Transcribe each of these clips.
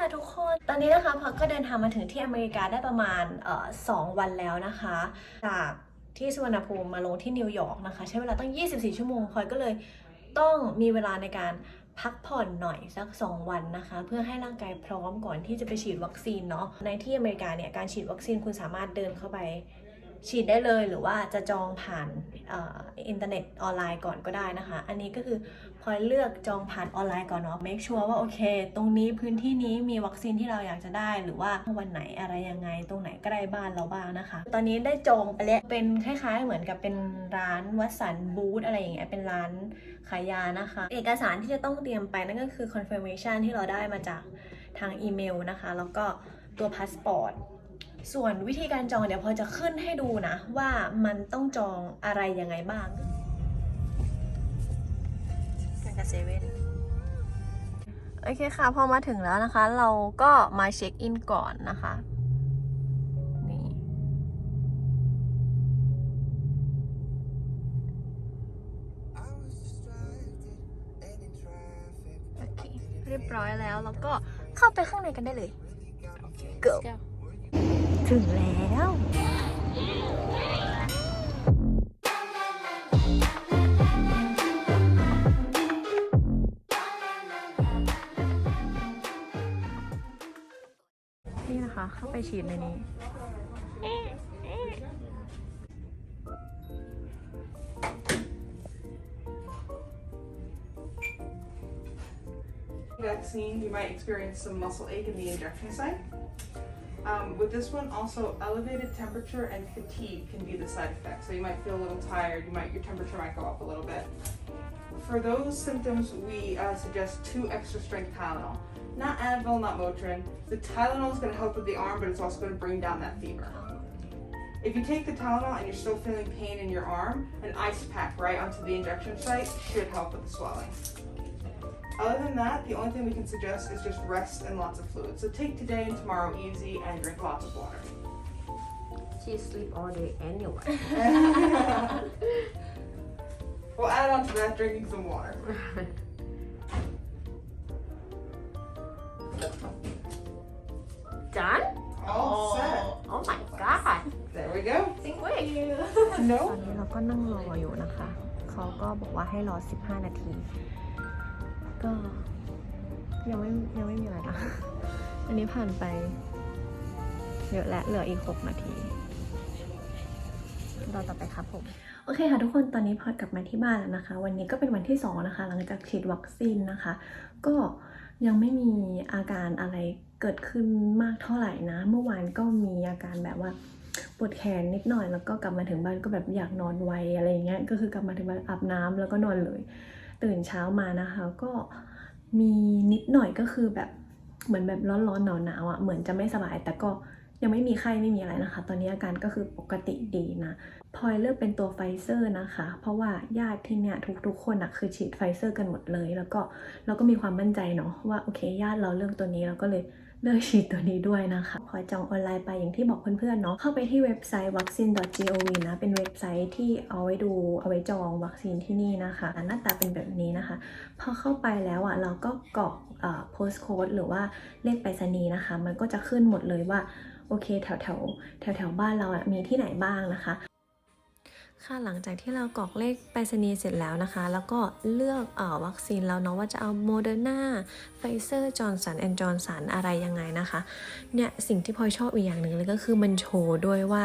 ค่ะทุกคน ตอนนี้นะคะพอก็เดินทางมาถึงที่อเมริกาได้ประมาณสองวันแล้วนะคะ จากที่สุวรรณภูมิมาลงที่นิวยอร์กนะคะ ใช้เวลาตั้ง 24 ชั่วโมงพลอยก็เลยต้องมีเวลาในการพักผ่อนหน่อยสัก 2 วันนะคะ เพื่อให้ร่างกายพร้อมก่อนที่จะไปฉีดวัคซีนเนาะในที่อเมริกาเนี่ยการฉีดวัคซีนคุณสามารถเดินเข้าไป ฉีดได้เลยหรือว่าจะจองผ่านอ,อินเทอร์เน็ตออนไลน์ก่อนก็ได้นะคะ อันนี้ก็คือพอยเลือกจองผ่านออนไลน์ก่อนเนาะ make sure ว่าโอเค ตรงนี้พื้นที่นี้มีวัคซีนที่เราอยากจะได้ หรือว่าวันไหนอะไรยังไง ตรงไหนใกล้บ้านเราบ้างนะคะ ตอนนี้ได้จองไปแล้วเป็นคล้ายๆ เหมือนกับเป็นร้านวัสันบูธอะไรอย่างเงี้ย เป็นร้านขายยานะคะ เอกสารที่จะต้องเตรียมไปนั่นก็คือ confirmation ที่เราได้มาจากทางอีเมลนะคะ แล้วก็ตัวพาสปอร์ต ส่วนวิธีการจองเดี๋ยวพลอยจะขึ้นให้ดูนะ ว่ามันต้องจองอะไรยังไงบ้างกันกับเซเว่นโอเคค่ะ พอมาถึงแล้วนะคะ เราก็มาเช็คอินก่อนนะคะนี่โอเคเรียบร้อยแล้ว แล้วก็เข้าไปข้างในกันได้เลย go ถึงแล้ว นี่นะคะ เข้าไปฉีดในนี้ vaccine, you might experience some muscle ache in the injection site. Um, with this one, also elevated temperature and fatigue can be the side effect. So you might feel a little tired. You might your temperature might go up a little bit. For those symptoms, we uh, suggest two extra strength Tylenol. Not Advil, not Motrin. The Tylenol is going to help with the arm, but it's also going to bring down that fever. If you take the Tylenol and you're still feeling pain in your arm, an ice pack right onto the injection site should help with the swelling. Other than that, the only thing we can suggest is just rest and lots of fluid. So take today and tomorrow easy and drink lots of water. She sleep all day anyway. we'll add on to that drinking some water. Done? All set. Oh my god. There we go. Think quick. ตอน No. นี้เราก็นั่งรออยู่นะคะ เขาก็บอกว่าให้รอ 15 นาที ก็ยังไม่ยังไม่มีอะไรนะอันนี้ผ่านไปเยอะและเหลืออีก 6 นาที เรอต่อไปครับผม โอเคค่ะทุกคนตอนนี้พอดกลับมาที่บ้านแล้วนะคะ วันนี้ก็เป็นวันที่ 2 นะคะ หลังจากฉีดวัคซีนนะคะ ก็ยังไม่มีอาการอะไรเกิดขึ้นมากเท่าไหร่นะ เมื่อวานก็มีอาการแบบว่าปวดแขนนิดหน่อยแล้วก็กลับมาถึงบ้านก็แบบอยากนอนไวอะไรอย่างเงี้ยก็คือกลับมาถึงบ้านอาบน้ำแล้วก็นอนเลย ตื่นเช้ามานะคะ ก็มีนิดหน่อยก็คือแบบเหมือนแบบร้อนๆหนาวๆอะเหมือนจะไม่สบาย แต่ก็ยังไม่มีไข้ไม่มีอะไรนะคะ ตอนนี้อาการก็คือปกติดีนะพลอยเลือกเป็นตัวไฟเซอร์นะคะ เพราะว่าญาติที่เนี่ยทุกๆคนอะคือฉีดไฟเซอร์กันหมดเลย แล้วก็เราก็มีความมั่นใจเนาะว่าโอเคญาติเราเลือกตัวนี้เราก็เลย เลือกฉีดตัวนี้ด้วยนะคะ พอจองออนไลน์ไปอย่างที่บอกเพื่อนๆเนาะเข้าไปที่เว็บไซต์ vaccine.gov นะ เป็นเว็บไซต์ที่เอาไว้ดูเอาไว้จองวัคซีนที่นี่นะคะ หน้าตาเป็นแบบนี้นะคะ พอเข้าไปแล้วอะเราก็กรอกเอ่อ post code หรือว่าเลขไปรษณีย์นะคะ มันก็จะขึ้นหมดเลยว่าโอเคแถวแถวแถวแถวบ้านเราอะมีที่ไหนบ้างนะคะ ค่ะหลังจากที่เรากรอกเลขไปรษณีย์เสร็จแล้วนะคะ แล้วก็เลือกเออวัคซีนแล้วเนาะว่าจะเอาโมเดอร์นาไฟเซอร์จอร์นสันแอนด์จอร์นสันอะไรยังไงนะคะเนี่ยสิ่งที่พลอยชอบอีกอย่างหนึ่งเลยก็คือมันโชว์ด้วยว่า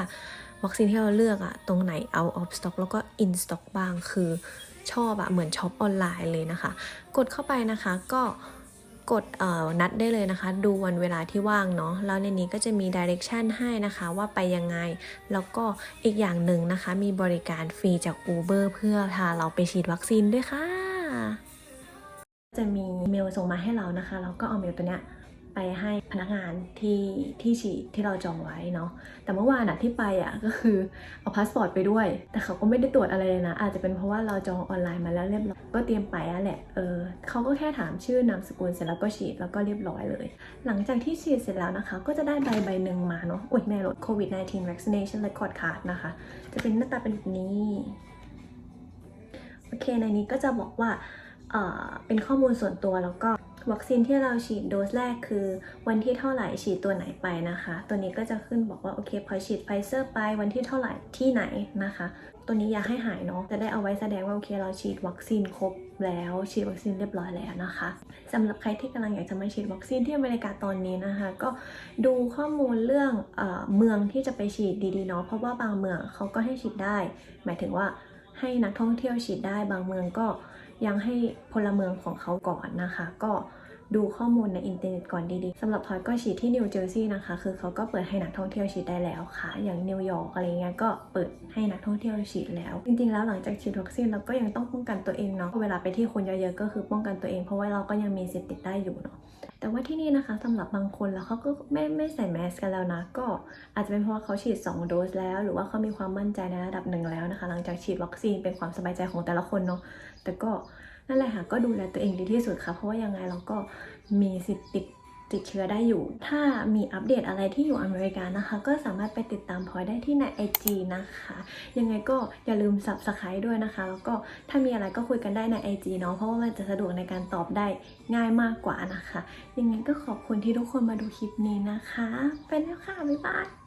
วัคซีนที่เราเลือกอะตรงไหน out of stock แล้วก็ in stock บ้างคือชอบอะเหมือนช็อปออนไลน์เลยนะคะ กดเข้าไปนะคะก็ กดเอ่อนัดได้เลยนะคะ ดูวันเวลาที่ว่างเนาะแล้วในนี้ก็จะมีดิเรกชันให้นะคะว่าไปยังไง แล้วก็อีกอย่างหนึ่งนะคะ มีบริการฟรีจาก Uber เพื่อพาเราไปฉีดวัคซีนด้วยค่ะ จะมีเมลส่งมาให้เรานะคะเราก็เอาเมลตัวเนี้ย ไปให้พนักงานที่ที่ฉีดที่เราจองไว้เนาะแต่เมื่อวานอะที่ไปอะก็คือเอาพาสปอร์ตไปด้วย แต่เขาก็ไม่ได้ตรวจอะไรเลยนะ อาจจะเป็นเพราะว่าเราจองออนไลน์มาแล้วเรียบร้อยก็เตรียมไปอะแหละเออเขาก็แค่ถามชื่อนามสกุลเสร็จแล้วก็ฉีดแล้วก็เรียบร้อยเลย หลังจากที่ฉีดเสร็จแล้วนะคะ ก็จะได้ใบใบหนึ่งมาเนาะอุดแม่ลดโควิด -19 vaccination record card นะคะ จะเป็นหน้าตาเป็นแบบนี้โอเคในนี้ก็จะบอกว่า เป็นข้อมูลส่วนตัวแล้วก็วัคซีนที่เราฉีดโดสแรกคือ วันที่เท่าไหร่ฉีดตัวไหนไปนะคะ ตัวนี้ก็จะขึ้นบอกว่าโอเคพอฉีดไฟเซอร์ไปวันที่เท่าไหร่ที่ไหนนะคะ ตัวนี้อย่าให้หายเนาะจะได้เอาไว้แสดงว่าโอเคเราฉีดวัคซีนครบแล้วฉีดวัคซีนเรียบร้อยแล้วนะคะสำหรับใครที่กำลังอยากจะมาฉีดวัคซีนที่อเมริกาตอนนี้นะคะ ก็ดูข้อมูลเรื่องเออเมืองที่จะไปฉีดดีๆเนาะเพราะว่าบางเมืองเขาก็ให้ฉีดได้ หมายถึงว่าให้นักท่องเที่ยวฉีดได้บางเมืองก็ ยังให้พลเมืองของเขาก่อนนะคะ ก็ดูข้อมูลในอินเทอร์เน็ตก่อนดีๆสำหรับพลอยก็ฉีดที่นิวเจอร์ซีย์นะคะ คือเขาก็เปิดให้นักท่องเที่ยวฉีดได้แล้วค่ะ อย่างนิวยอร์กอะไรเงี้ยก็เปิดให้นักท่องเที่ยวฉีดแล้ว จริงๆแล้วหลังจากฉีดวัคซีนเราก็ยังต้องป้องกันตัวเองเนาะเวลาไปที่คนเยอะๆก็คือป้องกันตัวเอง เพราะว่าเราก็ยังมีสิทธิ์ติดได้อยู่เนาะ แต่ว่าที่นี่นะคะสำหรับบางคนแล้วเขาก็ไม่ไม่ใส่แมสกันแล้วนะ ก็อาจจะเป็นเพราะว่าเขาฉีด 2 โดสแล้ว หรือว่าเขามีความมั่นใจในระดับหนึ่งแล้วนะคะ หลังจากฉีดวัคซีนเป็นความสบายใจของแต่ละคนเนาะแต่ก็นั่นแหละค่ะก็ดูแลตัวเองดีที่สุดค่ะ เพราะว่ายังไงเราก็มีสิทธิ์ติด ติดเชื้อได้อยู่ ถ้ามีอัปเดตอะไรที่อยู่อเมริกานะคะ ก็สามารถไปติดตามพลอยได้ที่ใน IG นะคะ ยังไงก็อย่าลืม subscribe ด้วยนะคะ แล้วก็ถ้ามีอะไรก็คุยกันได้ใน IG เนาะเพราะว่ามันจะสะดวกในการตอบได้ง่ายมากกว่านะคะ ยังไงก็ขอบคุณที่ทุกคนมาดูคลิปนี้นะคะ ไปแล้วค่ะ บ๊ายบาย